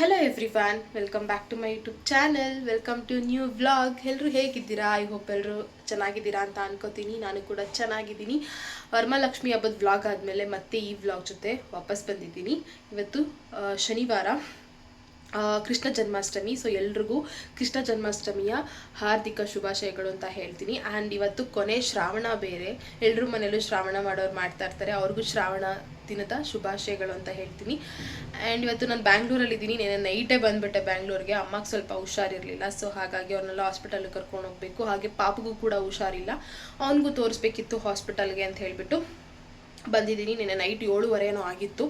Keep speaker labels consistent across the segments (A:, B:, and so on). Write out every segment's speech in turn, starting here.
A: Hello everyone welcome back to my YouTube channel welcome to new vlog ಎಲ್ಲರೂ ಹೇಗಿದ್ದೀರಾ? I hope ಎಲ್ಲರೂ ಚೆನ್ನಾಗಿದ್ದೀರಾ ಅಂತ ಅನ್ಕೋತೀನಿ, ನಾನು ಕೂಡ ಚೆನ್ನಾಗಿದ್ದೀನಿ. ವರಮಹಾಲಕ್ಷ್ಮಿ ಹಬ್ಬದ ವ್ಲಾಗ್ ಆದಮೇಲೆ ಮತ್ತೆ ಈ ವ್ಲಾಗ್ ಜೊತೆ ವಾಪಸ್ ಬಂದಿದ್ದೀನಿ. ಇವತ್ತು ಶನಿವಾರ. ಕೃಷ್ಣ ಜನ್ಮಾಷ್ಟಮಿ. ಸೊ ಎಲ್ರಿಗೂ ಕೃಷ್ಣ ಜನ್ಮಾಷ್ಟಮಿಯ ಹಾರ್ದಿಕ ಶುಭಾಶಯಗಳು ಅಂತ ಹೇಳ್ತೀನಿ. ಆ್ಯಂಡ್ ಇವತ್ತು ಕೊನೆ ಶ್ರಾವಣ ಬೇರೆ. ಎಲ್ಲರೂ ಮನೆಯಲ್ಲೂ ಶ್ರಾವಣ ಮಾಡೋರು ಮಾಡ್ತಾ ಇರ್ತಾರೆ. ಅವ್ರಿಗೂ ಶ್ರಾವಣ ದಿನದ ಶುಭಾಶಯಗಳು ಅಂತ ಹೇಳ್ತೀನಿ. ಆ್ಯಂಡ್ ಇವತ್ತು ನಾನು ಬ್ಯಾಂಗ್ಳೂರಲ್ಲಿದ್ದೀನಿ ನೆನೆ ನೈಟೇ ಬಂದುಬಿಟ್ಟೆ ಬ್ಯಾಂಗ್ಳೂರಿಗೆ. ಅಮ್ಮಗೆ ಸ್ವಲ್ಪ ಹುಷಾರಿರಲಿಲ್ಲ. ಸೊ ಹಾಗಾಗಿ ಅವ್ರನ್ನೆಲ್ಲ ಹಾಸ್ಪಿಟಲ್ಗೆ ಕರ್ಕೊಂಡು ಹೋಗಬೇಕು. ಹಾಗೆ ಪಾಪಗೂ ಕೂಡ ಹುಷಾರಿಲ್ಲ. ಅವನಿಗೂ ತೋರಿಸ್ಬೇಕಿತ್ತು ಹಾಸ್ಪಿಟಲ್ಗೆ ಅಂತ ಹೇಳಿಬಿಟ್ಟು ಬಂದಿದ್ದೀನಿ. ನಿನ್ನೆ ನೈಟ್ ಏಳುವರೆ ಆಗಿತ್ತು.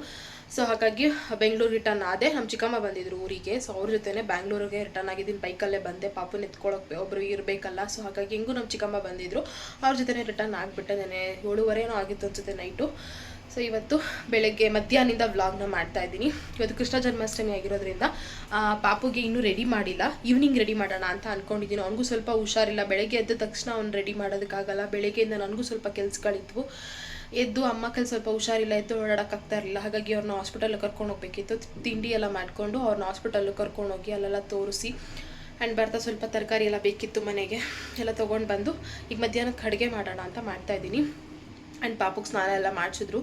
A: ಸೊ ಹಾಗಾಗಿ ಬೆಂಗಳೂರು ರಿಟರ್ನ್ ಆದೆ. ನಮ್ಮ ಚಿಕ್ಕಮ್ಮ ಬಂದಿದ್ರು ಊರಿಗೆ. ಸೊ ಅವ್ರ ಜೊತೆನೇ ಬ್ಯಾಂಗ್ಳೂರಿಗೆ ರಿಟರ್ನ್ ಆಗಿದ್ದೀನಿ. ಬೈಕಲ್ಲೇ ಬಂದೆ. ಪಾಪು ಎತ್ಕೊಳಕ್ಕೆ ಒಬ್ಬರು ಇರಬೇಕಲ್ಲ. ಸೊ ಹಾಗಾಗಿ ಹಿಂಗೂ ನಮ್ಮ ಚಿಕ್ಕಮ್ಮ ಬಂದಿದ್ರು. ಅವ್ರ ಜೊತೆನೇ ರಿಟರ್ನ್ ಆಗಿಬಿಟ್ಟೆ ನೆನೆ. ಏಳುವರೆ ಏನೋ ಆಗಿತ್ತು ಅನ್ಸುತ್ತೆ ನೈಟು ಸೊ ಇವತ್ತು ಬೆಳಗ್ಗೆ ಮಧ್ಯಾಹ್ನದಿಂದ ವ್ಲಾಗ್ನ ಮಾಡ್ತಾ ಇದ್ದೀನಿ. ಇವತ್ತು ಕೃಷ್ಣ ಜನ್ಮಾಷ್ಟಮಿ ಆಗಿರೋದ್ರಿಂದ ಪಾಪುಗೆ ಇನ್ನೂ ರೆಡಿ ಮಾಡಿಲ್ಲ. ಈವ್ನಿಂಗ್ ರೆಡಿ ಮಾಡೋಣ ಅಂತ ಅಂದ್ಕೊಂಡಿದ್ದೀನಿ ಅವನಿಗೂ ಸ್ವಲ್ಪ ಹುಷಾರಿಲ್ಲ. ಬೆಳಗ್ಗೆ ಎದ್ದ ತಕ್ಷಣ ಅವ್ನು ರೆಡಿ ಮಾಡೋದಕ್ಕಾಗಲ್ಲ. ಬೆಳಗ್ಗೆಯಿಂದ ನನಗೂ ಸ್ವಲ್ಪ ಕೆಲ್ಸಗಳಿದ್ವು. ಎದ್ದು ಅಮ್ಮ ಕೈಲಿ ಸ್ವಲ್ಪ ಹುಷಾರಿಲ್ಲ, ಎದ್ದು ಓಡಾಡೋಕ್ಕಾಗ್ತಾ ಇರಲಿಲ್ಲ. ಹಾಗಾಗಿ ಅವ್ರನ್ನ ಹಾಸ್ಪಿಟಲ್ ಕರ್ಕೊಂಡು ಹೋಗ್ಬೇಕಿತ್ತು. ತಿಂಡಿ ಎಲ್ಲ ಮಾಡಿಕೊಂಡು ಅವ್ರನ್ನ ಹಾಸ್ಪಿಟಲ್ಗೆ ಕರ್ಕೊಂಡು ಹೋಗಿ ಅಲ್ಲೆಲ್ಲ ತೋರಿಸಿ ಆ್ಯಂಡ್ ಬರ್ತಾ ಸ್ವಲ್ಪ ತರಕಾರಿ ಎಲ್ಲ ಬೇಕಿತ್ತು ಮನೆಗೆ, ಎಲ್ಲ ತೊಗೊಂಡು ಬಂದು ಈಗ ಮಧ್ಯಾಹ್ನಕ್ಕೆ ಅಡುಗೆ ಮಾಡೋಣ ಅಂತ ಮಾಡ್ತಾಯಿದ್ದೀನಿ ಆ್ಯಂಡ್ ಪಾಪಕ್ಕೆ ಸ್ನಾನ ಎಲ್ಲ ಮಾಡಿಸಿದ್ರು.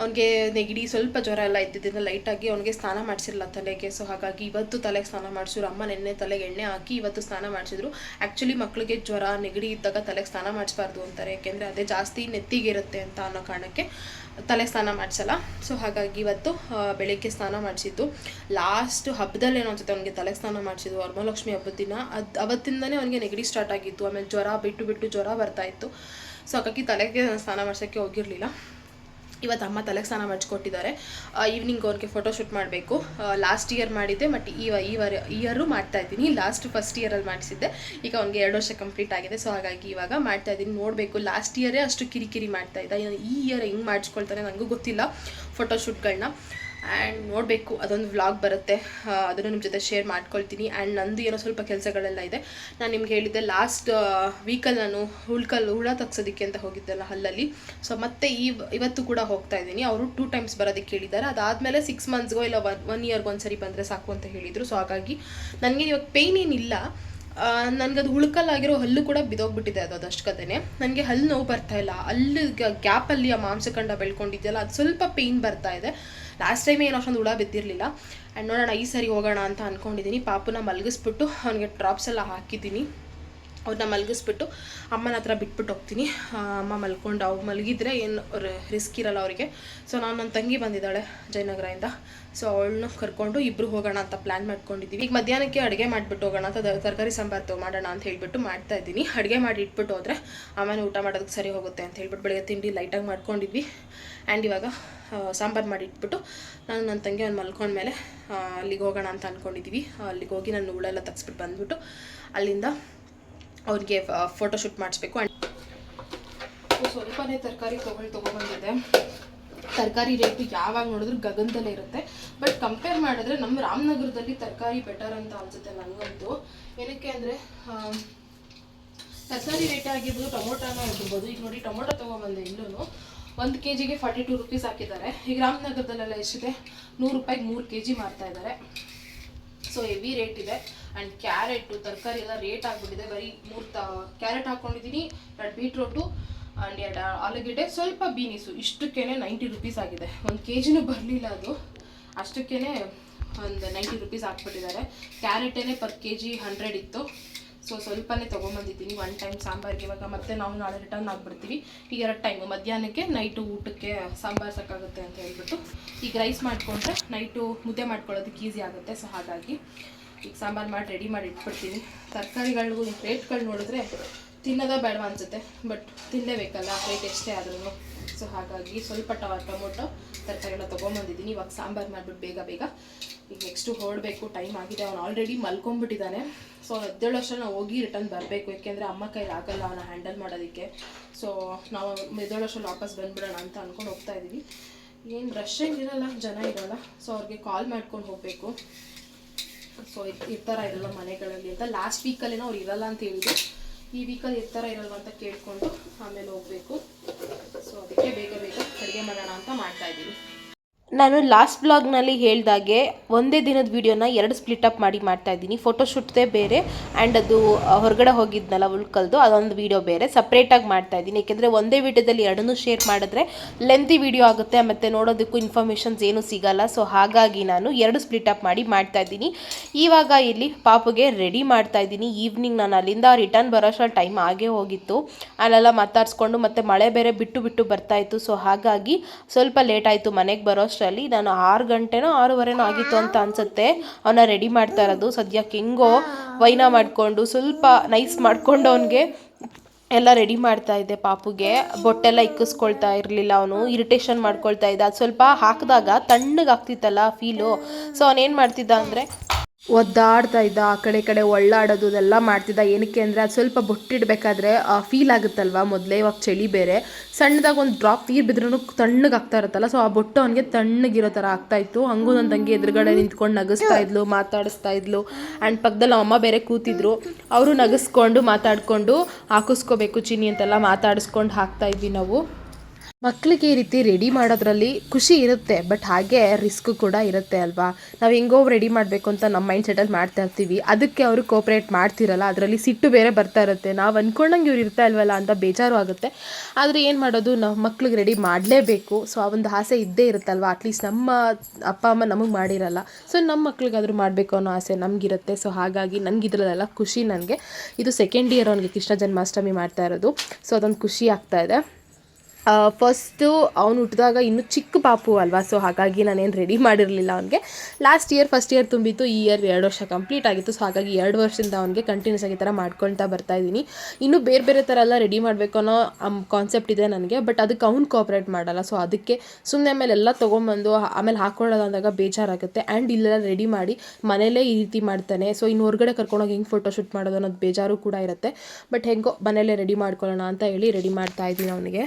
A: ಅವ್ನಿಗೆ ನೆಗಡಿ ಸ್ವಲ್ಪ ಜ್ವರ ಎಲ್ಲ ಇದ್ದಿದ್ದರಿಂದ ಲೈಟಾಗಿ ಅವನಿಗೆ ಸ್ನಾನ ಮಾಡಿಸಿರಲ್ಲ ತಲೆಗೆ. ಸೊ ಹಾಗಾಗಿ ಇವತ್ತು ತಲೆಗೆ ಸ್ನಾನ ಮಾಡಿಸಿದ್ರು. ಅಮ್ಮ ನೆನ್ನೆ ತಲೆಗೆ ಎಣ್ಣೆ ಹಾಕಿ ಇವತ್ತು ಸ್ನಾನ ಮಾಡಿಸಿದ್ರು. ಆ್ಯಕ್ಚುಲಿ ಮಕ್ಕಳಿಗೆ ಜ್ವರ, ನೆಗಡಿ ಇದ್ದಾಗ ತಲೆಗೆ ಸ್ನಾನ ಮಾಡಿಸ್ಬಾರ್ದು ಅಂತಾರೆ. ಯಾಕೆಂದರೆ ಅದೇ ಜಾಸ್ತಿ ನೆತ್ತಿಗೆ ಇರುತ್ತೆ ಅಂತ ಅನ್ನೋ ಕಾರಣಕ್ಕೆ ತಲೆ ಸ್ನಾನ ಮಾಡಿಸಲ್ಲ. ಸೊ ಹಾಗಾಗಿ ಇವತ್ತು ಬೆಳಗ್ಗೆ ಸ್ನಾನ ಮಾಡಿಸಿದ್ದು. ಲಾಸ್ಟ್ ಹಬ್ಬದಲ್ಲಿ ಏನೋ ಅನ್ಸುತ್ತೆ ಅವನಿಗೆ ತಲೆ ಸ್ನಾನ ಮಾಡಿಸಿದ್ದು. ವರಮಹಾಲಕ್ಷ್ಮಿ ಹಬ್ಬದ ದಿನ. ಅದು, ಅವತ್ತಿಂದನೇ ಅವನಿಗೆ ನೆಗಡಿ ಸ್ಟಾರ್ಟ್ ಆಗಿತ್ತು. ಆಮೇಲೆ ಜ್ವರ ಬಿಟ್ಟು ಬಿಟ್ಟು ಜ್ವರ ಬರ್ತಾ ಇತ್ತು. ಸೊ ಹಾಗಾಗಿ ತಲೆಗೆ ಸ್ನಾನ ಮಾಡ್ಸೋಕ್ಕೆ ಹೋಗಿರಲಿಲ್ಲ. ಇವತ್ತು ಅಮ್ಮ ತಲೆಗೆ ಸ್ನಾನ ಮಾಡಿಸ್ಕೊಟ್ಟಿದ್ದಾರೆ. ಈವ್ನಿಂಗ್ ಅವ್ರಿಗೆ ಫೋಟೋಶೂಟ್ ಮಾಡಬೇಕು. ಲಾಸ್ಟ್ ಇಯರ್ ಮಾಡಿದ್ದೆ ಬಟ್ ಈ ಈ ಇಯರು ಮಾಡ್ತಾ ಇದ್ದೀನಿ. ಲಾಸ್ಟ್ ಫಸ್ಟ್ ಇಯರಲ್ಲಿ ಮಾಡಿಸಿದ್ದೆ. ಈಗ ಅವ್ನಿಗೆ ಎರಡು ವರ್ಷ ಕಂಪ್ಲೀಟ್ ಆಗಿದೆ. ಸೊ ಹಾಗಾಗಿ ಇವಾಗ ಮಾಡ್ತಾ ಇದ್ದೀನಿ. ನೋಡಬೇಕು. ಲಾಸ್ಟ್ ಇಯರೇ ಅಷ್ಟು ಕಿರಿಕಿರಿ ಮಾಡ್ತಾ ಇದ್ದ. ಈ ಇಯರ್ ಹೆಂಗೆ ಮಾಡಿಸ್ಕೊಳ್ತಾನೆ ನನಗೂ ಗೊತ್ತಿಲ್ಲ. ಫೋಟೋಶೂಟ್ಗಳನ್ನ ಆ್ಯಂಡ್ ನೋಡಬೇಕು, ಅದೊಂದು ವ್ಲಾಗ್ ಬರುತ್ತೆ. ಅದನ್ನು ನಿಮ್ಮ ಜೊತೆ ಶೇರ್ ಮಾಡ್ಕೊಳ್ತೀನಿ. ಆ್ಯಂಡ್ ನಂದು ಏನೋ ಸ್ವಲ್ಪ ಕೆಲಸಗಳೆಲ್ಲ ಇದೆ. ನಾನು ನಿಮ್ಗೆ ಹೇಳಿದ್ದೆ ಲಾಸ್ಟ್ ವೀಕಲ್ಲಿ ನಾನು ಹುಳ್ಕಲ್ಲಿ ಹುಳ ತಗ್ಸೋದಕ್ಕೆ ಅಂತ ಹೋಗಿದ್ದೆಲ್ಲ ಹಲ್ಲಲ್ಲಿ. ಸೊ ಮತ್ತೆ ಈ ಇವತ್ತು ಕೂಡ ಹೋಗ್ತಾ ಇದ್ದೀನಿ. ಅವರು ಟೂ ಟೈಮ್ಸ್ ಬರೋದಕ್ಕೆ ಹೇಳಿದ್ದಾರೆ. ಅದಾದಮೇಲೆ ಸಿಕ್ಸ್ ಮಂತ್ಸ್ಗೋ ಇಲ್ಲ ಒನ್ ಒನ್ ಇಯರ್ಗೆ ಒಂದ್ಸರಿ ಬಂದರೆ ಸಾಕು ಅಂತ ಹೇಳಿದರು. ಸೊ ಹಾಗಾಗಿ ನನಗೆ ಇವಾಗ ಪೇಯ್ನ್ ಏನಿಲ್ಲ. ನನಗೆ ಅದು ಹುಳುಕಲ್ಲಾಗಿರೋ ಹಲ್ಲು ಕೂಡ ಬಿದೋಗ್ಬಿಟ್ಟಿದೆ ಅದು ಅದಷ್ಟು ನನಗೆ ಹಲ್ಲು ನೋವು ಬರ್ತಾ ಇಲ್ಲ. ಅಲ್ಲಿ ಗ್ಯಾಪಲ್ಲಿ ಆ ಮಾಂಸಖಂಡ ಬೆಳ್ಕೊಂಡಿದೆಯಲ್ಲ, ಅದು ಸ್ವಲ್ಪ ಪೇಯ್ನ್ ಬರ್ತಾ ಇದೆ. ಲಾಸ್ಟ್ ಟೈಮ್ ಏನು ಅಷ್ಟೊಂದು ಹುಳ ಬಿದ್ದಿರಲಿಲ್ಲ. ಆ್ಯಂಡ್ ನೋಡೋಣ ಈ ಸರಿ ಹೋಗೋಣ ಅಂತ ಅಂದ್ಕೊಂಡಿದ್ದೀನಿ ಪಾಪನ ಮಲಗಿಸ್ಬಿಟ್ಟು ಅವನಿಗೆ ಡ್ರಾಪ್ಸ್ ಎಲ್ಲ ಹಾಕಿದ್ದೀನಿ ಅವ್ರನ್ನ ಮಲಗಿಸ್ಬಿಟ್ಟು ಅಮ್ಮನ ಹತ್ರ ಬಿಟ್ಬಿಟ್ಟು ಹೋಗ್ತೀನಿ. ಅಮ್ಮ ಮಲ್ಕೊಂಡು ಅವ್ರು ಮಲಗಿದ್ರೆ ಏನು ರಿಸ್ಕ್ ಇರಲ್ಲ ಅವರಿಗೆ. ಸೊ ನಾನು ನನ್ನ ತಂಗಿ ಬಂದಿದ್ದಾಳೆ ಜಯನಗರದಿಂದ. ಸೊ ಅವಳನ್ನು ಕರ್ಕೊಂಡು ಇಬ್ರು ಹೋಗೋಣ ಅಂತ ಪ್ಲ್ಯಾನ್ ಮಾಡ್ಕೊಂಡಿದ್ದೀವಿ. ಈಗ ಮಧ್ಯಾಹ್ನಕ್ಕೆ ಅಡುಗೆ ಮಾಡಿಬಿಟ್ಟು ಹೋಗೋಣ ಅಂತ ತರಕಾರಿ ಸಾಂಬಾರು ಮಾಡೋಣ ಅಂತ ಹೇಳ್ಬಿಟ್ಟು ಮಾಡ್ತಾ ಇದ್ದೀನಿ. ಅಡುಗೆ ಮಾಡಿ ಇಟ್ಬಿಟ್ಟು ಹೋದರೆ ಆಮೇಲೆ ಊಟ ಮಾಡೋದಕ್ಕೆ ಸರಿ ಹೋಗುತ್ತೆ ಅಂತ ಹೇಳ್ಬಿಟ್ಟು ಬೆಳಗ್ಗೆ ತಿಂಡಿ ಲೈಟಾಗಿ ಮಾಡ್ಕೊಂಡಿದ್ವಿ. ಆ್ಯಂಡ್ ಇವಾಗ ಸಾಂಬಾರು ಮಾಡಿ ಇಟ್ಬಿಟ್ಟು ನಾನು ನನ್ನ ತಂಗಿ ಅವ್ನು ಮಲ್ಕೊಂಡ್ಮೇಲೆ ಅಲ್ಲಿಗೆ ಹೋಗೋಣ ಅಂತ ಅಂದ್ಕೊಂಡಿದ್ದೀವಿ ಅಲ್ಲಿಗೆ ಹೋಗಿ ನಾನು ಉಳ್ಳೆಲ್ಲ ತಗ್ಸ್ಬಿಟ್ಟು ಬಂದ್ಬಿಟ್ಟು ಅಲ್ಲಿಂದ ಅವ್ರಿಗೆ ಫೋಟೋಶೂಟ್ ಮಾಡಿಸ್ಬೇಕು. ಆ್ಯಂಡ್ ಸ್ವಲ್ಪನೇ ತರಕಾರಿ ತೊಗೊಳ್ ತೊಗೊಬಂದಿದೆ ತರಕಾರಿ ರೇಟು ಯಾವಾಗ ನೋಡಿದ್ರು ಗಗನದಲ್ಲೇ ಇರುತ್ತೆ. ಬಟ್ ಕಂಪೇರ್ ಮಾಡಿದ್ರೆ ನಮ್ಮ ರಾಮನಗರದಲ್ಲಿ ತರಕಾರಿ ಬೆಟರ್ ಅಂತ ಅನ್ಸುತ್ತೆ ನನಗಂತೂ ಏನಕ್ಕೆ ಅಂದರೆ ತರಕಾರಿ ರೇಟ್ ಆಗಿರ್ಬೋದು ಟೊಮೊಟೊನ ಇರ್ಬೋದು ಈಗ ನೋಡಿ, ಟೊಮೊಟೊ ತೊಗೊಂಬಂದೆ ಇಲ್ಲೂ ಒಂದು ಕೆ ಜಿಗೆ ಫಾರ್ಟಿ ಟು ರುಪೀಸ್ ಹಾಕಿದ್ದಾರೆ. ಈಗ ರಾಮನಗರದಲ್ಲೆಲ್ಲ ಎಷ್ಟಿದೆ? ನೂರು ರೂಪಾಯಿಗೆ ಮೂರು ಕೆ ಜಿ ಮಾರ್ತಾ ಇದ್ದಾರೆ. ಸೊ ಹೆವಿ ರೇಟ್ ಇದೆ. ಆ್ಯಂಡ್ ಕ್ಯಾರೆಟು ತರಕಾರಿ ಎಲ್ಲ ರೇಟ್ ಆಗಿಬಿಟ್ಟಿದೆ. ಬರೀ ಮೂರು ಕ್ಯಾರೆಟ್ ಹಾಕ್ಕೊಂಡಿದ್ದೀನಿ ಎರಡು ಬೀಟ್ರೋಟು ಆ್ಯಂಡ್ ಎರಡು ಆಲೂಗೆಡ್ಡೆ, ಸ್ವಲ್ಪ ಬೀನಿಸು ಇಷ್ಟಕ್ಕೇ ನೈಂಟಿ ರುಪೀಸ್ ಆಗಿದೆ. ಒಂದು ಕೆ ಜಿನೂ ಬರಲಿಲ್ಲ ಅದು. ಅಷ್ಟಕ್ಕೇ ಒಂದು ನೈಂಟಿ ರುಪೀಸ್ ಹಾಕ್ಬಿಟ್ಟಿದ್ದಾರೆ. ಕ್ಯಾರೆಟೇ ಪರ್ ಕೆ ಜಿ ಹಂಡ್ರೆಡ್ ಇತ್ತು. ಸೊ ಸ್ವಲ್ಪನೇ ತೊಗೊಂಬಂದಿದ್ದೀನಿ. ಒನ್ ಟೈಮ್ ಸಾಂಬಾರಿಗೆ ಇವಾಗ ಮತ್ತೆ ನಾವು ನಾಳೆ ರಿಟರ್ನ್ ಆಗಿಬಿಡ್ತೀವಿ. ಈಗ ಎರಡು ಟೈಮು ಮಧ್ಯಾಹ್ನಕ್ಕೆ ನೈಟು ಊಟಕ್ಕೆ ಸಾಂಬಾರು ಸಾಕಾಗುತ್ತೆ ಅಂತ ಹೇಳ್ಬಿಟ್ಟು. ಈಗ ರೈಸ್ ಮಾಡಿಕೊಂಡ್ರೆ ನೈಟು ಮುದ್ದೆ ಮಾಡ್ಕೊಳ್ಳೋದಕ್ಕೆ ಈಸಿ ಆಗುತ್ತೆ. ಸೊ ಹಾಗಾಗಿ ಈಗ ಸಾಂಬಾರು ಮಾಡಿ ರೆಡಿ ಮಾಡಿ ಇಟ್ಬಿಡ್ತೀನಿ ತರಕಾರಿಗಳು ರೇಟ್ಗಳು ನೋಡಿದ್ರೆ ತಿನ್ನೋದ ಬೇಡವಾ ಅನ್ಸುತ್ತೆ. ಬಟ್ ತಿನ್ನಲೇಬೇಕಲ್ಲ ರೇಟ್ ಎಷ್ಟೇ ಆದ್ರೂ ಸೊ ಹಾಗಾಗಿ ಸ್ವಲ್ಪ ಟವ ಟೊಮೊಟೊ ತರಕಾರಿ ಎಲ್ಲ ತೊಗೊಂಬಂದಿದ್ದೀನಿ. ಇವಾಗ ಸಾಂಬಾರು ಮಾಡಿಬಿಟ್ಟು ಬೇಗ ಬೇಗ. ಈಗ ನೆಕ್ಸ್ಟು ಹೊರಡಬೇಕು ಟೈಮ್ ಆಗಿದೆ. ಅವನು ಆಲ್ರೆಡಿ ಮಲ್ಕೊಂಡ್ಬಿಟ್ಟಿದ್ದಾನೆ ಸೊ ಹದಿನೇಳು ವರ್ಷ ನಾವು ಹೋಗಿ ರಿಟರ್ನ್ ಬರಬೇಕು. ಏಕೆಂದರೆ ಅಮ್ಮ ಕೈಲಿ ಆಗಲ್ಲ ಅವನ ಹ್ಯಾಂಡಲ್ ಮಾಡೋದಕ್ಕೆ. ಸೊ ನಾವು ಹದಿನೇಳು ವರ್ಷ ವಾಪಸ್ ಬಂದ್ಬಿಡೋಣ ಅಂತ ಅಂದ್ಕೊಂಡು ಹೋಗ್ತಾ ಇದ್ದೀವಿ ಏನು ರಶ್ ಏನಿರಲ್ಲ ಜನ ಇರೋಲ್ಲ. ಸೊ ಅವ್ರಿಗೆ ಕಾಲ್ ಮಾಡ್ಕೊಂಡು ಹೋಗಬೇಕು. ಸೊ ಇರ್ತಾರ ಇರಲ್ಲ ಮನೆಗಳಲ್ಲಿ ಅಂತ. ಲಾಸ್ಟ್ ವೀಕಲ್ಲಿ ಅವ್ರು ಇರಲ್ಲ ಅಂತ ಹೇಳಿದ್ರು. ಈ ವೀಕಲ್ಲಿ ಇರ್ತಾರ ಇರಲ್ವ ಅಂತ ಕೇಳಿಕೊಂಡು ಆಮೇಲೆ ಹೋಗಬೇಕು. ಸೊ ಅದಕ್ಕೆ ಬೇಗ ಬೇಗ ಅಡುಗೆ ಮಾಡೋಣ ಅಂತ ಮಾಡ್ತಾ ಇದ್ದೀನಿ. ನಾನು ಲಾಸ್ಟ್ ಬ್ಲಾಗ್ನಲ್ಲಿ ಹೇಳ್ದಾಗೆ ಒಂದೇ ದಿನದ ವೀಡಿಯೋನ ಎರಡು ಸ್ಪ್ಲಿಟ್ ಅಪ್ ಮಾಡಿ ಮಾಡ್ತಾ ಇದ್ದೀನಿ. ಫೋಟೋಶೂಟ್ದೇ ಬೇರೆ ಆ್ಯಂಡ್ ಅದು ಹೊರಗಡೆ ಹೋಗಿದ್ನಲ್ಲ ಉಳ್ಕಲ್ದು, ಅದೊಂದು ವೀಡಿಯೋ ಬೇರೆ. ಸಪ್ರೇಟಾಗಿ ಮಾಡ್ತಾ ಇದ್ದೀನಿ. ಏಕೆಂದರೆ ಒಂದೇ ವೀಡಿಯೋದಲ್ಲಿ ಎರಡನ್ನೂ ಶೇರ್ ಮಾಡಿದ್ರೆ ಲೆಂತಿ ವಿಡಿಯೋ ಆಗುತ್ತೆ, ಮತ್ತು ನೋಡೋದಕ್ಕೂ ಇನ್ಫಾರ್ಮೇಷನ್ಸ್ ಏನೂ ಸಿಗಲ್ಲ. ಸೊ ಹಾಗಾಗಿ ನಾನು ಎರಡು ಸ್ಪ್ಲಿಟ್ ಅಪ್ ಮಾಡಿ ಮಾಡ್ತಾ ಇದ್ದೀನಿ. ಇವಾಗ ಇಲ್ಲಿ ಪಾಪುಗೆ ರೆಡಿ ಮಾಡ್ತಾ ಇದ್ದೀನಿ. ಈವ್ನಿಂಗ್ ನಾನು ಅಲ್ಲಿಂದ ರಿಟರ್ನ್ ಬರೋಷ್ಟು ಟೈಮ್ ಆಗೇ ಹೋಗಿತ್ತು. ಅಲ್ಲೆಲ್ಲ ಮಾತಾಡಿಸ್ಕೊಂಡು ಮತ್ತು ಮಳೆ ಬೇರೆ ಬಿಟ್ಟು ಬಿಟ್ಟು ಬರ್ತಾಯಿತ್ತು ಸೊ ಹಾಗಾಗಿ ಸ್ವಲ್ಪ ಲೇಟ್ ಆಯಿತು ಮನೆಗೆ ಬರೋಷ್ಟರಲ್ಲಿ ನಾನು ಆರು ಗಂಟೆನೋ ಆರೂವರೆನೋ ಆಗಿತ್ತು ಅಂತ ಅನ್ಸುತ್ತೆ. ಅವನ್ನ ರೆಡಿ ಮಾಡ್ತಾ ಇರೋದು. ಸದ್ಯಕ್ಕೆ ಹೆಂಗೋ ವೈನ ಮಾಡಿಕೊಂಡು ಸ್ವಲ್ಪ ನೈಸ್ ಮಾಡಿಕೊಂಡು ಅವನಿಗೆ ಎಲ್ಲ ರೆಡಿ ಮಾಡ್ತಾ ಇದ್ದೆ ಪಾಪುಗೆ. ಬೊಟ್ಟೆಲ್ಲ ಇಕ್ಕಿಸ್ಕೊಳ್ತಾ ಇರಲಿಲ್ಲ ಅವನು. ಇರಿಟೇಷನ್ ಮಾಡ್ಕೊಳ್ತಾ ಇದ್ದ. ಅದು ಸ್ವಲ್ಪ ಹಾಕಿದಾಗ ತಣ್ಣಗಾಗ್ತಿತ್ತಲ್ಲ ಫೀಲು ಸೊ ಅವನೇನು ಮಾಡ್ತಿದ್ದ ಅಂದರೆ ಒದ್ದಾಡ್ತಾ ಇದ್ದ, ಆ ಕಡೆ ಕಡೆ ಒಳ್ಳಾಡೋದು ಅದೆಲ್ಲ ಮಾಡ್ತಿದ್ದ. ಏನಕ್ಕೆ ಅಂದರೆ ಅದು ಸ್ವಲ್ಪ ಬೊಟ್ಟಿಡಬೇಕಾದ್ರೆ ಫೀಲ್ ಆಗುತ್ತಲ್ವ? ಮೊದಲೇ ಇವಾಗ ಚಳಿ ಬೇರೆ. ಸಣ್ಣದಾಗಿ ಒಂದು ಡ್ರಾಪ್ ನೀರು ಬಿದ್ರೂ ತಣ್ಣಗಾಗ್ತಾ ಇರುತ್ತಲ್ಲ ಸೊ ಆ ಬೊಟ್ಟು ಅವನಿಗೆ ತಣ್ಣಗಿರೋ ಥರ ಆಗ್ತಾ ಇತ್ತು. ಹಂಗೂ ನನ್ನ ತಂಗಿ ಎದುರುಗಡೆ ನಿಂತ್ಕೊಂಡು ನಗಿಸ್ತಾ ಇದ್ಲು, ಮಾತಾಡಿಸ್ತಾ ಇದ್ಲು. ಆ್ಯಂಡ್ ಪಕ್ಕದಲ್ಲಿ ಅಮ್ಮ ಬೇರೆ ಕೂತಿದ್ರು. ಅವರು ನಗಿಸ್ಕೊಂಡು ಮಾತಾಡಿಕೊಂಡು, ಹಾಕಿಸ್ಕೋಬೇಕು ಚೀನಿ ಅಂತೆಲ್ಲ ಮಾತಾಡಿಸ್ಕೊಂಡು ಹಾಕ್ತಾ ಇದ್ವಿ ನಾವು. ಮಕ್ಕಳಿಗೆ ಈ ರೀತಿ ರೆಡಿ ಮಾಡೋದ್ರಲ್ಲಿ ಖುಷಿ ಇರುತ್ತೆ ಬಟ್ ಹಾಗೆ ರಿಸ್ಕ್ ಕೂಡ ಇರುತ್ತೆ ಅಲ್ವಾ? ನಾವು ಹೆಂಗೋ ರೆಡಿ ಮಾಡಬೇಕು ಅಂತ ನಮ್ಮ ಮೈಂಡ್ ಸೆಟಲ್ಲಿ ಮಾಡ್ತಾ ಇರ್ತೀವಿ, ಅದಕ್ಕೆ ಅವರು ಕೋಪ್ರೇಟ್ ಮಾಡ್ತಿರಲ್ಲ, ಅದರಲ್ಲಿ ಸಿಟ್ಟು ಬೇರೆ ಬರ್ತಾ ಇರುತ್ತೆ. ನಾವು ಅಂದ್ಕೊಂಡಂಗೆ ಇವ್ರು ಇರ್ತಾ ಇಲ್ವಲ್ಲ ಅಂತ ಬೇಜಾರು ಆಗುತ್ತೆ. ಆದರೆ ಏನು ಮಾಡೋದು, ನಾವು ಮಕ್ಳಿಗೆ ರೆಡಿ ಮಾಡಲೇಬೇಕು. ಸೊ ಆ ಒಂದು ಆಸೆ ಇದ್ದೇ ಇರುತ್ತಲ್ವ? ಅಟ್ಲೀಸ್ಟ್ ನಮ್ಮ ಅಪ್ಪ, ಅಮ್ಮ ನಮಗೆ ಮಾಡಿರಲ್ಲ. ಸೊ ನಮ್ಮ ಮಕ್ಳಿಗಾದರೂ ಮಾಡಬೇಕು ಅನ್ನೋ ಆಸೆ ನಮಗಿರುತ್ತೆ. ಸೊ ಹಾಗಾಗಿ ನನಗೆ ಇದರಲ್ಲೆಲ್ಲ ಖುಷಿ ನನಗೆ. ಇದು ಸೆಕೆಂಡ್ ಇಯರ್ ಅವನಿಗೆ ಕೃಷ್ಣ ಜನ್ಮಾಷ್ಟಮಿ ಮಾಡ್ತಾ ಇರೋದು. ಸೊ ಅದೊಂದು ಖುಷಿ ಆಗ್ತಾ ಇದೆ. ಫಸ್ಟು ಅವನು ಹುಟ್ಟಿದಾಗ ಇನ್ನೂ ಚಿಕ್ಕ ಪಾಪು ಅಲ್ವಾ? ಸೊ ಹಾಗಾಗಿ ನಾನೇನು ರೆಡಿ ಮಾಡಿರಲಿಲ್ಲ ಅವನಿಗೆ. ಲಾಸ್ಟ್ ಇಯರ್ ಫಸ್ಟ್ ಇಯರ್ ತುಂಬಿತ್ತು. ಈ ಇಯರ್ ಎರಡು ವರ್ಷ ಕಂಪ್ಲೀಟ್ ಆಗಿತ್ತು. ಸೊ ಹಾಗಾಗಿ ಎರಡು ವರ್ಷದಿಂದ ಅವನಿಗೆ ಕಂಟಿನ್ಯೂಸ್ ಆಗಿ ಥರ ಮಾಡ್ಕೊಳ್ತಾ ಬರ್ತಾ ಇದ್ದೀನಿ. ಇನ್ನೂ ಬೇರೆ ಬೇರೆ ಥರ ಎಲ್ಲ ರೆಡಿ ಮಾಡಬೇಕು ಅನ್ನೋ ಕಾನ್ಸೆಪ್ಟ್ ಇದೆ ನನಗೆ. ಬಟ್ ಅದಕ್ಕೆ ಅವ್ನು ಕೋಆಪ್ರೇಟ್ ಮಾಡಲ್ಲ. ಸೊ ಅದಕ್ಕೆ ಸುಮ್ಮನೆ ಆಮೇಲೆ ಎಲ್ಲ ತೊಗೊಂಬಂದು ಆಮೇಲೆ ಹಾಕೊಳ್ಳೋದು ಅಂದಾಗ ಬೇಜಾರಾಗುತ್ತೆ. ಆ್ಯಂಡ್ ಇಲ್ಲೆಲ್ಲ ರೆಡಿ ಮಾಡಿ ಮನೇಲೇ ಈ ರೀತಿ ಮಾಡ್ತಾನೆ. ಸೊ ಇನ್ನು ಹೊರಗಡೆ ಕರ್ಕೊಂಡೋಗಿ ಹೆಂಗೆ ಫೋಟೋ ಶೂಟ್ ಮಾಡೋದು ಅನ್ನೋದು ಬೇಜಾರು ಕೂಡ ಇರುತ್ತೆ. ಬಟ್ ಹೆಂಗೋ ಮನೇಲೇ ರೆಡಿ ಮಾಡ್ಕೊಳ್ಳೋಣ ಅಂತ ಹೇಳಿ ರೆಡಿ ಮಾಡ್ತಾ ಇದ್ದೀನಿ ಅವನಿಗೆ.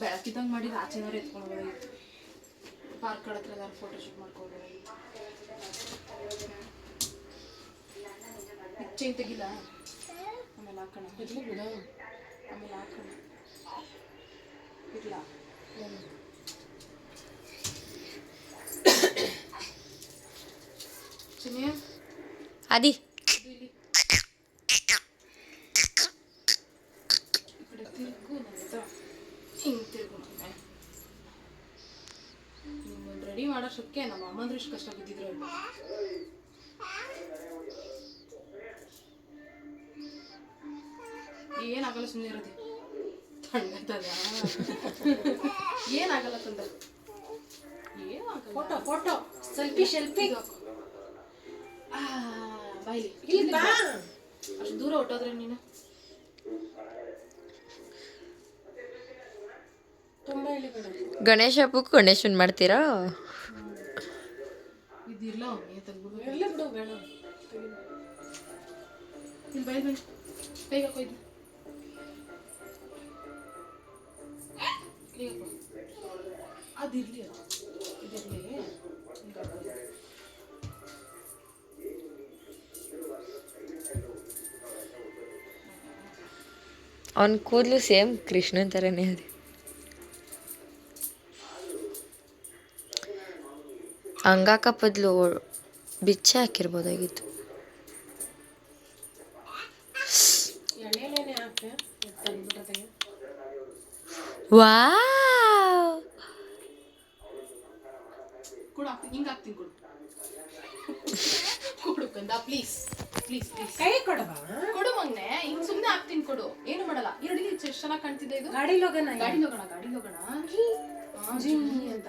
A: ಬೆಳಕಿದ್ದಂಗೆ ಮಾಡಿ ಆಚೆನವ್ರು ಎತ್ಕೊಂಡು ಹೋಗೋದಾಗಿತ್ತು ಪಾರ್ಕ್ ಕಡೆ ಹತ್ರ ಎಲ್ಲಾರು ಫೋಟೋ ಶೂಟ್ ಮಾಡ್ಕೋಬೋದಾಗಿತ್ತು ಪಿಚ್ಚೆ ತೆಗಿಲ್ಲ ಆಮೇಲೆ ಹಾಕೋಣ. ಇರ್ಲಿ ಬಿಡು. ಆಮೇಲೆ ಹಾಕೋಣ. ಇರ್ಲ ಚಿನ್ನಿ?
B: ಆದಿ
A: ಇದು ಇಲ್ಲಿ ಈ ಕಡೆ ತಿರುಗು ನನ್ನ ಹತ್ರ ಹಿಂಗೆ ತಿರುಗು ಮತ್ತೆ ರೆಡಿ ಮಾಡೋಷ್ಟಕ್ಕೆ ನಮ್ಮ ಅಮ್ಮಂದ್ರೆ ಇಷ್ಟು ಕಷ್ಟ ಬಿದ್ದಿದ್ರು ಏನಾಗಲ್ಲ ಸುಮ್ಮನೆ ಇರೋದು. ತಣ್ಣದ ಏನಾಗಲ್ಲ ತಂದ ಫೋಟೋ ಫೋಟೋ ಸೆಲ್ಫಿ ಸೆಲ್ಫಿ ಬಾಯ್ಲಿ ಇಲ್ಲಿ. ಬಾ. ಅಷ್ಟು ದೂರ ಹೊಟ್ಟೋದ್ರೆ ನೀನು. ತುಂಬ ಇಲ್ಲಿ ಬೇಡ
B: ಗಣೇಶ ಹಬ್ಬಕ್ಕೂ ಗಣೇಶನ್ ಮಾಡ್ತೀರಾ?
A: ಇದಿಲ್ಲ ಒಮ್ಮೆ ತೆಗ್ಬಿಡು ಎಲ್ಲ ಬಿಡು ಬೇಡ. ಇಲ್ಲಿ ಬೈ ಬೈ ಬೇಗ ಕೊಯ್ದು ಅದಿರ್ಲಿ ಅದು. ಇದಿರ್ಲಿ ಹಿಂಗ್
B: ಅವನ ಕೂದಲು ಸೇಮ್ ಕೃಷ್ಣನ್ ಥರನೇ ಇದೆ ಹಂಗಾಕ ಬದಲು ಬಿಚ್ಚ ಹಾಕಿರ್ಬೋದಾಗಿತ್ತು.
A: ಕೊಡು ಪ್ಲೀಸ್ ಪ್ಲೀಸ್ ಪ್ಲೀಸ್
C: ಕೈ ಕೊಡವ?
A: ಕೊಡು ಮಗ್ನೆ ಹಿಂಗ್ ಸುಮ್ನೆ ಹಾಕ್ತೀನಿ ಕೊಡು. ಏನು ಮಾಡಲ್ಲ ಎರಡು ಎಷ್ಟು ಚೆನ್ನಾಗಿ ಕಾಣ್ತಿದೆ ಇದು?
C: ಗಾಡಿ ಹೋಗೋಣ
A: ಗಾಡಿ ಹೋಗೋಣ ಗಾಡಿ ಹೋಗೋಣ. ಅಂತ.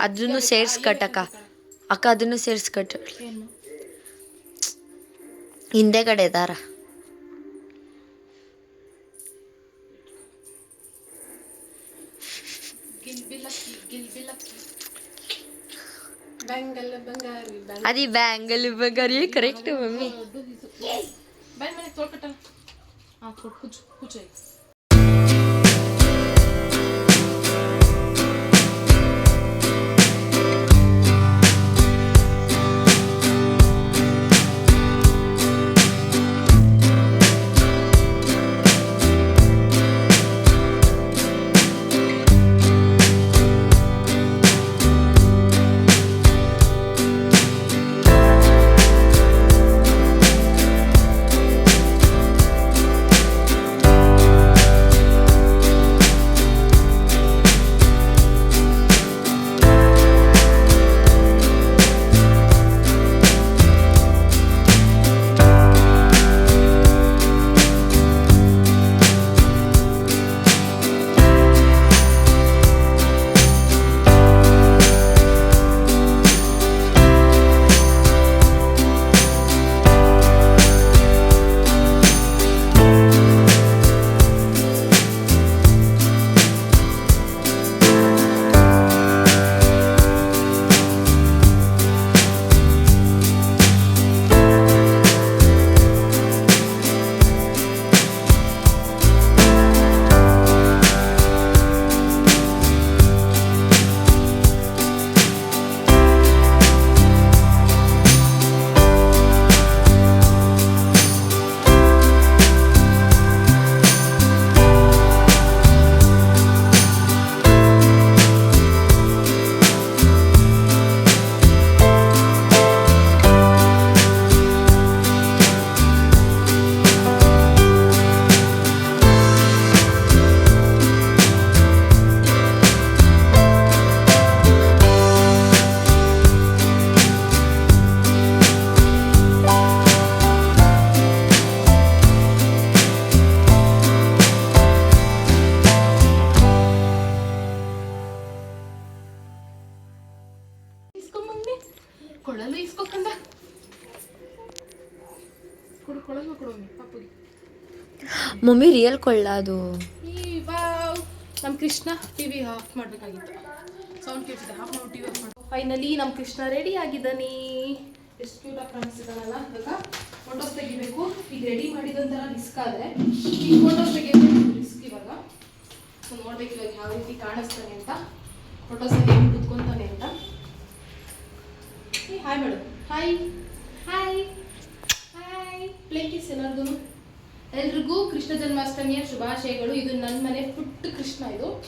B: ಅದನ್ನು ಸೇರಿಸ್ಕಟ್ಟಕ್ಕ ಅಕ್ಕ. ಅದನ್ನು ಸೇರ್ಸ್ ಕಟ್ಟು
A: ಏನು
B: ಹಿಂದೆಗಡೆ ದಾರ
A: ಗಿಲ್ಬಿಲಕ್ಕಿ ಗಿಲ್ಬಿಲಕ್ಕಿ
C: ಬಂಗಲ್ ಬಂಗಾರಿ ಬಂಗ
A: ಕೊಳಲು ಇಸ್ಕೊಕಂದ ಕೊಡು ಕೊಳಲು ಕೊಡು ಪಾಪುಗೆ.
B: ಮಮ್ಮಿ ರಿಯಲ್ ಕೊಳ್ಳ ಅದು.
A: ನಮ್ ನಮ್ಮ ಕೃಷ್ಣ ಟಿವಿ ಆಫ್ ಮಾಡಬೇಕಾಗಿತ್ತು. ಸೌಂಡ್ ಕೇಳ್ತಿದೆ ಆಫ್ ಮಾಡಿ ಟಿವಿ ಆಫ್ ಮಾಡಿ. ಫೈನಲಿ ನಮ್ಮ ಕೃಷ್ಣ ರೆಡಿ ಆಗಿದ್ದಾನೆ. ಎಷ್ಟು ಕ್ಯೂಟಾಗಿ ಕಾಣಿಸ್ತಿದ್ದಾನಲ್ಲ ಇವಾಗ ಫೋಟೋಸ್ ತೆಗಿಬೇಕು. ಈಗ ರೆಡಿ ಮಾಡಿದಂತ ರಿಸ್ಕ್ ಆದರೆ ಈ ಫೋಟೋಸ್ ತೆಗಿಯೋದು ರಿಸ್ಕ್ ಇವಾಗ. ಸೊ ನೋಡ್ಬೇಕು ಇವಾಗ ಯಾವ ರೀತಿ ಕಾಣಿಸ್ತಾನೆ ಅಂತ. ಫೋಟೋಸ್ ತೆಗಿಯೋದು ಕುತ್ಕೊಂತಾನೆ hi madam hi hi hi ಪ್ಲೇಕಿಸ್ ಎಲ್ಲರಿಗೂ ಎಲ್ರಿಗೂ ಕೃಷ್ಣ ಜನ್ಮಾಷ್ಟಮಿಯ ಶುಭಾಶಯಗಳು. ಇದು ನನ್ನ ಮನೆ ಪುಟ್ಟ ಕೃಷ್ಣ ಇದು.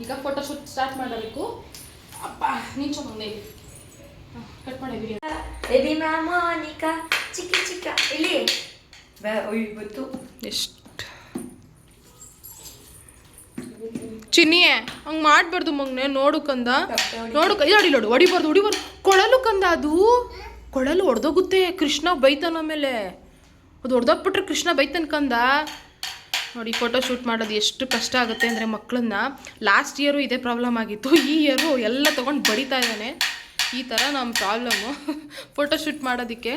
A: ಈಗ ಫೋಟೋಶೂಟ್ ಸ್ಟಾರ್ಟ್ ಮಾಡಬೇಕು. ಅಪ್ಪ ನಿಂಚ ಮುಂದೆ ಕಟ್ ಮಾಡಿ
B: ಬೇಬಿ ಮಾಮೋನಿಕಾ ಚಿಕ್ಕ ಚಿಕ್ಕ. ಇಲ್ಲಿ. ಇವತ್ತು
A: ಎಷ್ಟು ಚಿನ್ನಿಯೇ ಹಂಗೆ ಮಾಡಬಾರ್ದು ಮಗ್ನೆ. ನೋಡು ಕಂದ. ನೋಡು ಕ- ಅಡಿ ನೋಡು. ಹೊಡಿಬಾರ್ದು ಹೊಡಿಬಾರ್ದು. ಕೊಳಲು ಕಂದ ಅದು? ಕೊಳಲು ಹೊಡೆದೋಗುತ್ತೆ ಕೃಷ್ಣ ಬೈತಾನ ಆಮೇಲೆ ಅದು ಹೊಡೆದೋಗ್ಬಿಟ್ರೆ ಕೃಷ್ಣ ಬೈತನ ಕಂದ. ನೋಡಿ ಫೋಟೋ ಶೂಟ್ ಮಾಡೋದು ಎಷ್ಟು ಕಷ್ಟ ಆಗುತ್ತೆ ಅಂದರೆ ಮಕ್ಕಳನ್ನ ಲಾಸ್ಟ್ ಇಯರು ಇದೇ ಪ್ರಾಬ್ಲಮ್ ಆಗಿತ್ತು. ಈ ಇಯರು ಎಲ್ಲ ತೊಗೊಂಡು ಬಡಿತಾ ಇದ್ದಾನೆ. ಈ ಥರ ನಮ್ಮ ಪ್ರಾಬ್ಲಮ್ಮು ಫೋಟೋ ಶೂಟ್ ಮಾಡೋದಕ್ಕೆ.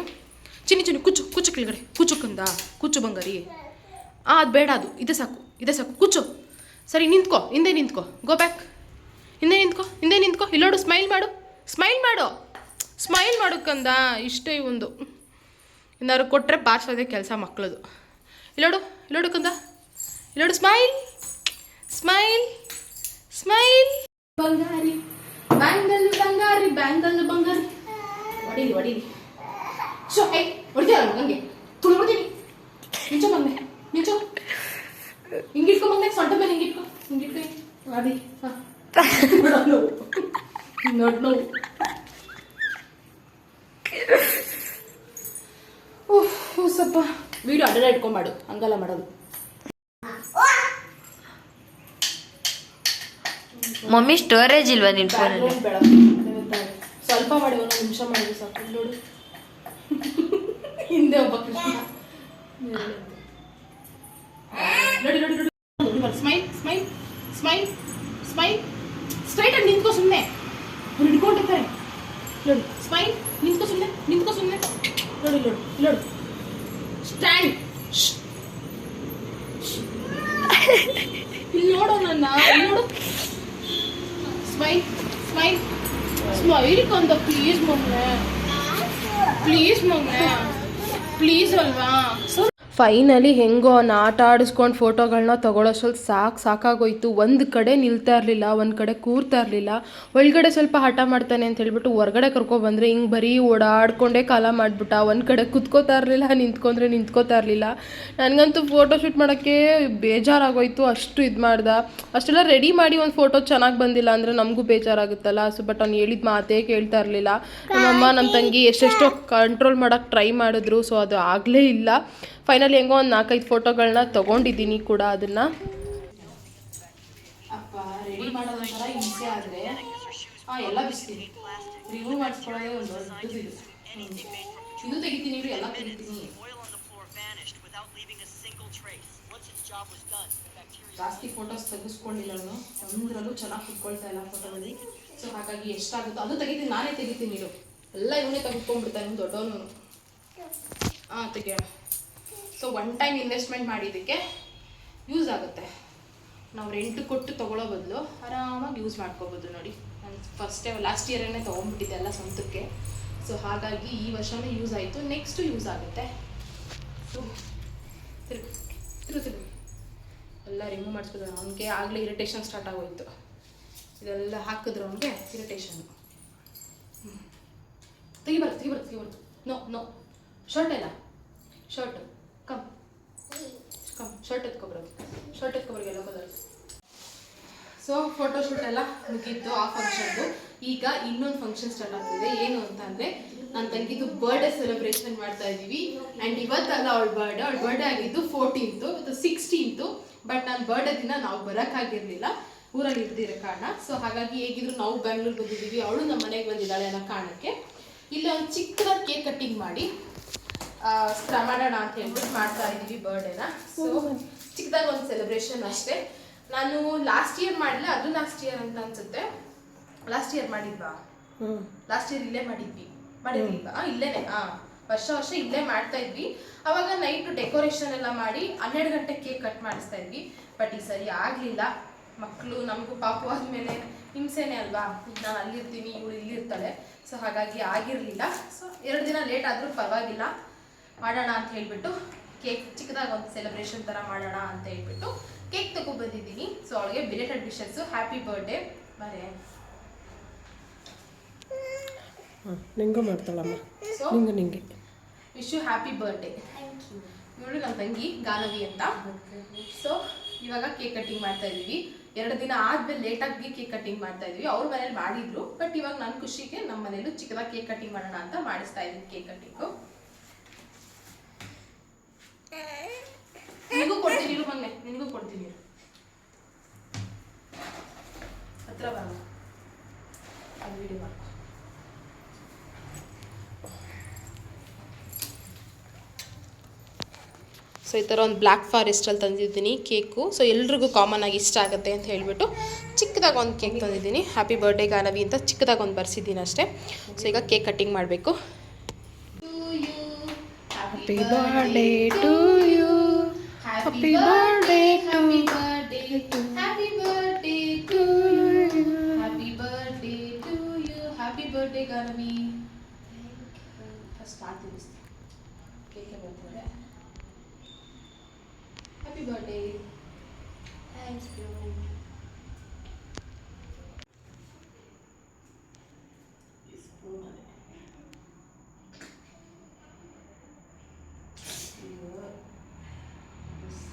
A: ಚಿನ್ನಿ ಚಿನ್ನಿ ಕುಚ್ಚು ಕುಚ್ಚು ಕೆಳಗಡೆ. ಕುಚ್ಚು ಕಂದ ಕುಚ್ಚು ಬಂಗಾರಿ. ಹಾಂ ಅದು ಬೇಡ ಅದು. ಇದೆ ಸಾಕು ಇದೆ ಸಾಕು. ಕುಚ್ಚು ಸರಿ, ನಿಂತ್ಕೋ, ಹಿಂದೆ ನಿಂತ್ಕೋ. ಗೋ ಬ್ಯಾಕ್ ಹಿಂದೆ ನಿಂತ್ಕೋ ಹಿಂದೆ ನಿಂತ್ಕೋ. ಇಲ್ಲೋಡು ಸ್ಮೈಲ್ ಮಾಡು. ಸ್ಮೈಲ್ ಮಾಡು. ಸ್ಮೈಲ್ ಮಾಡು ಕಂದ ಇಷ್ಟೇ ಒಂದು. ಏನಾದ್ರು ಕೊಟ್ಟರೆ ಪಾರ್ಸೋದೇ ಕೆಲಸ ಮಕ್ಕಳದು ಇಲ್ಲೋಡು ಇಲ್ಲೋಡು ಕಂದ. ಇಲ್ಲೋಡು ಸ್ಮೈಲ್ ಸ್ಮೈಲ್ ಸ್ಮೈಲ್ ಬಂಗಾರಿ ಬ್ಯಾಂಗಲ್ ಬಂಗಾರಿ ಬ್ಯಾಂಗಲ್ ಬಂಗಾರಿ ಹೊಡೀರಿ ಹೊಡೀರಿ ಶೋ ಐ ಹೊಡಿತೀರ ಹಂಗೆ ತುಳು ಹೊಡ್ತೀನಿ ನಿಂಚೋ ಬಂದೆ ನಿಂಚೋ ಹಿಂಗಿಟ್ಕೊ ಬಂದೆ ಸೊಂಟ ಮೇಲೆ ಹಿಂಗಿಟ್ಕೊ ಹಿಂಗಿಟ್ಕೊ ಅದಿ ಹಾಂ ನೋಡು ನೋಡು ನೋಡು ಓಹ್ ಸ್ವಲ್ಪ ವಿಡಿಯೋ ಅಡ್ಡ ಇಟ್ಕೊಂಬಾಡು ಹಂಗಲ್ಲ ಮಾಡೋದು
B: ಮಮ್ಮಿ ಸ್ಟೋರೇಜ್ ಇಲ್ವಾ ನಿನ್ ಫೋನಲ್ಲಿ.
A: ಸ್ವಲ್ಪ ಮಾಡಿ ಒಂದು ನಿಮಿಷ ಮಾಡಿ ಸಾಕು. ನೋಡು. ಹಿಂದೆ ಒಬ್ಬ ಕೃಷ್ಣ. ನೋಡಿ ನೋಡಿ ನೋಡಿ. Smile smile smile smile straight ಆಗಿ ನಿಂತ್ಕೋ ಸುಮ್ಮನೆ ಅವ್ರು ಹಿಡ್ಕೊಂಡಿರ್ತಾರೆ. ನೋಡಿ ಸ್ಮೈಲ್ ನಿಂತ್ಕೋ ಸುಮ್ಮನೆ ನಿಂತ್ಕೋ ಸುಮ್ಮನೆ ನೋಡಿ ನೋಡಿ ನೋಡಿ. ಸ್ಟ್ಯಾಂಡ್ ಇಲ್ಲಿ ನೋಡು ನನ್ನ ನೋಡು. ಸ್ಮೈಲ್ ಸ್ಮೈಲ್ ಸ್ಮೈಲ್ ಕಂದ ಪ್ಲೀಸ್ ಮಮ್ಮೆ ಪ್ಲೀಸ್ ಮಮ್ಮೆ ಪ್ಲೀಸ್ ಅಲ್ವಾ ಫೈನಲಿ ಹೆಂಗೋ ಅವ್ನ ಆಟ ಆಡಿಸ್ಕೊಂಡು ಫೋಟೋಗಳನ್ನ ತಗೊಳ್ಳೋಷ್ಟ್ರಲ್ಲಿ ಸಾಕು, ಸಾಕಾಗೋಯ್ತು. ಒಂದು ಕಡೆ ನಿಲ್ತಾ ಇರಲಿಲ್ಲ, ಒಂದು ಕಡೆ ಕೂರ್ತಾ ಇರಲಿಲ್ಲ. ಒಳಗಡೆ ಸ್ವಲ್ಪ ಹಠ ಮಾಡ್ತಾನೆ ಅಂತ ಹೇಳ್ಬಿಟ್ಟು ಹೊರಗಡೆ ಕರ್ಕೊಬಂದ್ರೆ ಹಿಂಗೆ ಬರೀ ಓಡಾಡ್ಕೊಂಡೇ ಕಾಲ ಮಾಡಿಬಿಟ್ಟ. ಒಂದು ಕಡೆ ಕುತ್ಕೋತಾ ಇರಲಿಲ್ಲ, ನಿಂತ್ಕೊಂಡ್ರೆ ನಿಂತ್ಕೋತಾ ಇರಲಿಲ್ಲ. ನನಗಂತೂ ಫೋಟೋ ಶೂಟ್ ಮಾಡೋಕ್ಕೆ ಬೇಜಾರಾಗೋಯ್ತು, ಅಷ್ಟು ಇದು ಮಾಡ್ದ. ಅಷ್ಟೆಲ್ಲ ರೆಡಿ ಮಾಡಿ ಒಂದು ಫೋಟೋ ಚೆನ್ನಾಗಿ ಬಂದಿಲ್ಲ ಅಂದರೆ ನಮಗೂ ಬೇಜಾರಾಗುತ್ತಲ್ಲ. ಸೊ, ಬಟ್ ಅವ್ನು ಹೇಳಿದ ಮಾತೇ ಕೇಳ್ತಾ ಇರಲಿಲ್ಲ. ನಮ್ಮಮ್ಮ ನಮ್ಮ ತಂಗಿ ಎಷ್ಟೆಷ್ಟೋ ಕಂಟ್ರೋಲ್ ಮಾಡೋಕ್ಕೆ ಟ್ರೈ ಮಾಡಿದ್ರು. ಸೊ, ಅದು ಆಗಲೇ ಇಲ್ಲ. ಫೈನಲಿ ಹೆಂಗೋ ಒಂದು ನಾಲ್ಕೈದು ಫೋಟೋಗಳನ್ನ ತೊಗೊಂಡಿದ್ದೀನಿ ಕೂಡ ಅದನ್ನು. ಅಪ್ಪ ರೆಡಿ ತೆಗಿತೀನಿ ಎಲ್ಲ ಜಾಸ್ತಿ ಫೋಟೋಸ್ ತೆಗೆಸ್ಕೊಂಡಿಲ್ಲ ಅವನು. ಒಂದರಲ್ಲೂ ಚೆನ್ನಾಗಿ ಕುತ್ಕೊಳ್ತಾ ಇಲ್ಲ ಫೋಟೋದಲ್ಲಿ ಸೊ ಹಾಗಾಗಿ ಎಷ್ಟಾಗುತ್ತೋ ಅದು ತೆಗಿತೀನಿ, ನಾನೇ ತೆಗಿತೀನಿ ಇದು ಎಲ್ಲ ಇವನೇ ತೆಗೆದುಕೊಂಡ್ಬಿಡ್ತಾನೆ ದೊಡ್ಡವನು. ಹಾಂ, ತೆಗಿಯೋಣ. ಸೊ ಒನ್ ಟೈಮ್ ಇನ್ವೆಸ್ಟ್ಮೆಂಟ್ ಮಾಡಿದ್ದಕ್ಕೆ ಯೂಸ್ ಆಗುತ್ತೆ. ನಾವು ರೆಂಟ್ ಕೊಟ್ಟು ತೊಗೊಳ್ಳೋ ಬದಲು ಆರಾಮಾಗಿ ಯೂಸ್ ಮಾಡ್ಕೋಬೋದು ನೋಡಿ. ನಾನು ಫಸ್ಟ್ ಲಾಸ್ಟ್ ಇಯರನ್ನೇ ತೊಗೊಂಡ್ಬಿಟ್ಟಿದ್ದೆ ಎಲ್ಲ ಸ್ವಂತಕ್ಕೆ. ಸೊ ಹಾಗಾಗಿ ಈ ವರ್ಷವೇ ಯೂಸ್ ಆಯಿತು ನೆಕ್ಸ್ಟು ಯೂಸ್ ಆಗುತ್ತೆ. ಸೊ ತಿರು ತಿರು ಎಲ್ಲ ರಿಮೂವ್ ಮಾಡಿಸ್ಬೋದು ಅವನಿಗೆ ಆಗಲೇ ಇರಿಟೇಷನ್ ಸ್ಟಾರ್ಟ್ ಆಗೋಯ್ತು. ಇದೆಲ್ಲ ಹಾಕಿದ್ರು ಅವನಿಗೆ ಇರಿಟೇಷನ್ ತೆಗಿಬಾರ್ದು ತೆಗಿಬಾರ್ದು ತೆಗಿಬಾರ್ದು. ನೋ ನೋ ಶರ್ಟ್ ಎಲ್ಲ? ಶರ್ಟ್ ಶರ್ಟ್ ಎತ್ಕೊಬರೋದು ಶರ್ಟ್ ಎತ್ಕೊಬರೋದು ಎಲ್ಲ ಕಲರ್ ಸೊ ಫೋಟೋ ಶೂಟ್ ಎಲ್ಲ ಮುಗೀತು, ಆ ಫಂಕ್ಷನ್ದು ಈಗ ಇನ್ನೊಂದು ಫಂಕ್ಷನ್ ಸ್ಟಾರ್ಟ್ ಆಗ್ತಿದೆ. ಏನು ಅಂತ ಅಂದ್ರೆ ನನ್ನ ತಂಗಿದು ಬರ್ಡೇ ಸೆಲೆಬ್ರೇಷನ್ ಮಾಡ್ತಾ ಇದ್ದೀವಿ. ಆ್ಯಂಡ್ ಇವತ್ತಲ್ಲ ಅವಳ ಬರ್ಡೇ ಅವಳ ಬರ್ಡೇ ಆಗಿದ್ದು ಫೋರ್ಟೀನ್ತು ಮತ್ತು ಸಿಕ್ಸ್ಟೀನ್ತು ಬಟ್ ನನ್ನ ಬರ್ಡೇ ದಿನ ನಾವು ಬರೋಕ್ಕಾಗಿರಲಿಲ್ಲ ಊರಲ್ಲಿ ಇರ್ದಿರೋ ಕಾರಣ. ಸೊ ಹಾಗಾಗಿ ಹೇಗಿದ್ರು ನಾವು ಬ್ಯಾಂಗ್ಳೂರ್ ಬಂದಿದ್ದೀವಿ. ಅವಳು ನಮ್ಮ ಮನೆಗೆ ಬಂದಿದ್ದಾಳೆ ಅನ್ನೋ ಕಾರಣಕ್ಕೆ. ಇಲ್ಲಿ ಒಂದು ಚಿಕ್ಕದಾಗಿ ಕೇಕ್ ಕಟ್ಟಿಂಗ್ ಮಾಡಿ. ಮಾಡೋಣ ಅಂತ ಹೇಳ್ಬಿಟ್ಟು ಮಾಡ್ತಾ ಇದ್ದೀವಿ ಬರ್ಡೇನ ಸೊ ಚಿಕ್ಕದಾಗಿ ಒಂದು ಸೆಲೆಬ್ರೇಷನ್ ಅಷ್ಟೇ. ನಾನು ಲಾಸ್ಟ್ ಇಯರ್ ಮಾಡಿಲ್ಲ ಅದು ಲಾಸ್ಟ್ ಇಯರ್ ಅಂತ ಅನ್ಸುತ್ತೆ. ಲಾಸ್ಟ್ ಇಯರ್ ಮಾಡಿದ್ವಾ? ಲಾಸ್ಟ್ ಇಯರ್ ಇಲ್ಲೇ ಮಾಡಿದ್ವಿ. ಮಾಡಿರ್ಲಿಲ್ವಾ? ಇಲ್ಲೇನೆ. ಹಾ ವರ್ಷ ವರ್ಷ ಇಲ್ಲೇ ಮಾಡ್ತಾ ಇದ್ವಿ. ಅವಾಗ ನೈಟ್ ಡೆಕೋರೇಷನ್ ಎಲ್ಲ ಮಾಡಿ ಹನ್ನೆರಡು ಗಂಟೆ ಕೇಕ್ ಕಟ್ ಮಾಡಿಸ್ತಾ ಇದ್ವಿ. ಬಟ್ ಈ ಸರಿ ಆಗಲಿಲ್ಲ. ಮಕ್ಕಳು ನಮಗೂ ಪಾಪು ಆದ್ಮೇಲೆ ಹಿಂಸೆನೆ ಅಲ್ವಾ? ಈಗ ನಾನು ಅಲ್ಲಿರ್ತೀನಿ ಇವಳು ಇಲ್ಲಿರ್ತಾಳೆ. ಸೊ ಹಾಗಾಗಿ ಆಗಿರಲಿಲ್ಲ. ಸೊ ಎರಡು ದಿನ ಲೇಟ್ ಆದರೂ ಪರವಾಗಿಲ್ಲ. ಮಾಡೋಣ ಅಂತ ಹೇಳ್ಬಿಟ್ಟು ಕೇಕ್ ಚಿಕ್ಕದಾಗಿ ಒಂದು ಸೆಲೆಬ್ರೇಷನ್ ಥರ ಮಾಡೋಣ ಅಂತ ಹೇಳ್ಬಿಟ್ಟು ಕೇಕ್ ತಗೊಬಂದಿದ್ದೀನಿ ಸೊ ಅವಳಿಗೆ ಬಿಲೇಟೆಡ್ ವಿಶಸ್ಸು ಹ್ಯಾಪಿ ಬರ್ಡೇ ಬರೇ.
C: ನಿಂಗೂ ಮಾಡ್ತಾಳಮ್ಮ.
A: ಸೊ
C: ನಿಂಗೂ ನಿಂಗೆ.
A: ವಿಶ್ ಯು ಹ್ಯಾಪಿ ಬರ್ಡೇ ಇವಳು ನನ್ನ ತಂಗಿ ಗಾನವಿ ಅಂತ. ಸೊ ಇವಾಗ ಕೇಕ್ ಕಟ್ಟಿಂಗ್ ಮಾಡ್ತಾ ಇದ್ದೀವಿ. ಎರಡು ದಿನ ಆದ್ಮೇಲೆ ಲೇಟಾಗಿ ಕೇಕ್ ಕಟ್ಟಿಂಗ್ ಮಾಡ್ತಾ ಇದ್ವಿ ಅವ್ರ ಮನೇಲಿ ಮಾಡಿದ್ರು ಬಟ್ ಇವಾಗ ನನ್ನ ಖುಷಿಗೆ ನಮ್ಮ ಮನೇಲೂ ಚಿಕ್ಕದಾಗಿ ಕೇಕ್ ಕಟ್ಟಿಂಗ್ ಮಾಡೋಣ ಅಂತ ಮಾಡಿಸ್ತಾ ಇದೀನಿ ಕೇಕ್ ಕಟ್ಟಿಂಗು ನಿನಗೂ ಕೊಡ್ತೀನಿ, ಇರು ನಿನಗೂ ಕೊಡ್ತೀನಿ. ಹತ್ರ ಅದು ವಿಡಿಯೋ ಸೊ ಈ ಥರ ಒಂದು ಬ್ಲ್ಯಾಕ್ ಫಾರೆಸ್ಟಲ್ಲಿ ತಂದಿದ್ದೀನಿ ಕೇಕು. ಸೊ ಎಲ್ರಿಗೂ ಕಾಮನ್ ಆಗಿ ಇಷ್ಟ ಆಗುತ್ತೆ ಅಂತ ಹೇಳಿಬಿಟ್ಟು ಚಿಕ್ಕದಾಗಿ ಒಂದು ಕೇಕ್ ತಂದಿದ್ದೀನಿ. ಹ್ಯಾಪಿ ಬರ್ಡೇ ಗಾನವಿ ಅಂತ ಚಿಕ್ಕದಾಗಿ ಒಂದು ಬರ್ಸಿದ್ದೀನಿ ಅಷ್ಟೇ. ಸೊ ಈಗ ಕೇಕ್ ಕಟ್ಟಿಂಗ್ ಮಾಡಬೇಕು. happy birthday to you happy birthday to birthday happy birthday to you happy birthday to you happy birthday Ganavi first ಹಾಲು ತಿನ್ನಿಸ್ತೀನಿ ಕೇಕ್ ಬರ್ತಾರೆ ಹ್ಯಾಪಿ ಬರ್ಡೇ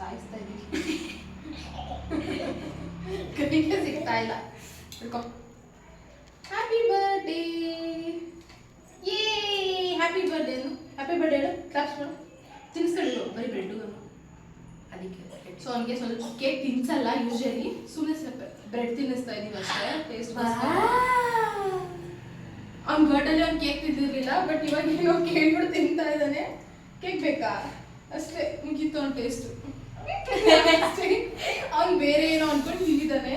A: ಸಾಯಿಸ್ತಾ ಇದ್ದೀನಿ ಕೈಗೆ ಸಿಗ್ತಾ ಇಲ್ಲ ಹಿಡ್ಕೊ ಹ್ಯಾಪಿ ಬರ್ಡೇ ಯೇ ಹ್ಯಾಪಿ ಬರ್ಡೇ ಹ್ಯಾಪಿ ಬರ್ಡೇ ಹೇಳು ಕ್ಲಾಪ್ಸ್ ಮಾಡು ತಿನ್ಸ್ಕೊಂಡಿರು ಬರೀ ಬ್ರೆಡ್ಡು ಅದಕ್ಕೆ ಸೊ ಅವನಿಗೆ ಸ್ವಲ್ಪ ಕೇಕ್ ತಿನ್ಸಲ್ಲ ಯೂಶಲಿ ಸುಮ್ಮನೆ ಸ್ವಲ್ಪ ಬ್ರೆಡ್ ತಿನ್ನಿಸ್ತಾ ಇದೀವಿ ಅಷ್ಟೇ ಟೇಸ್ಟ್ ಅವ್ನ ಬರ್ಡಲ್ಲಿ ಅವ್ನು ಕೇಕ್ ತಿಂದಿರಲಿಲ್ಲ ಬಟ್ ಇವಾಗ ಏನೋ ಕೇಳ್ಬಿಟ್ಟು ತಿಂತಾ ಇದ್ದಾನೆ ಕೇಕ್ ಬೇಕಾ ಅಷ್ಟೇ ಮುಗೀತು ಅವ್ನ ಟೇಸ್ಟು ಅವ್ನು ಬೇರೆ ಏನೋ ಅನ್ಕೊಂಡು ತಿಂದಿದ್ದಾನೆ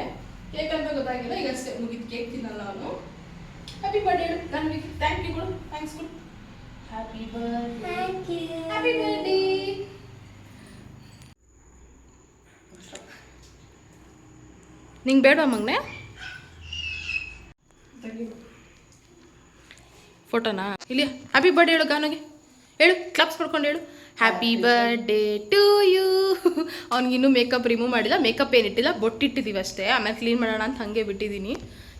A: ಕೇಕ್ ಅಂತ ಗೊತ್ತಾಗಿಲ್ಲ ಈಗ ಅಷ್ಟೇ ಮುಗೀತು ಕೇಕ್ ತಿನ್ನಲ್ಲ ಅವನು ಹ್ಯಾಪಿ ಬರ್ಡೇ ನನಗೆ ಥ್ಯಾಂಕ್ ಯು ಕೊಡು ಥ್ಯಾಂಕ್ಸ್ ಕೊಡು ಹ್ಯಾಪಿ ಬರ್ಡೇ ಹ್ಯಾಪಿ ಬರ್ಡೇ ನಿಂಗೆ ಬೇಡ ಮಗನೆ? ಫೋಟೋನಾ? ಇಲ್ಲಿ ಹ್ಯಾಪಿ ಬರ್ಡೇ ಹೇಳು ಗಾನಗೆ. ಹೇಳು ಕ್ಲಾಪ್ಸ್ ಮಾಡ್ಕೊಂಡು ಹೇಳು. ಹ್ಯಾಪಿ ಬರ್ಡೇ ಟು ಯು ಅವ್ನಿಗೆ ಇನ್ನೂ ಮೇಕಪ್ ರಿಮೂವ್ ಮಾಡಿಲ್ಲ. ಮೇಕಪ್ ಏನಿಟ್ಟಿಲ್ಲ ಬೊಟ್ಟಿಟ್ಟಿದ್ದೀವಿ ಅಷ್ಟೇ. ಆಮೇಲೆ ಕ್ಲೀನ್ ಮಾಡೋಣ ಅಂತ ಹಾಗೆ ಬಿಟ್ಟಿದ್ದೀನಿ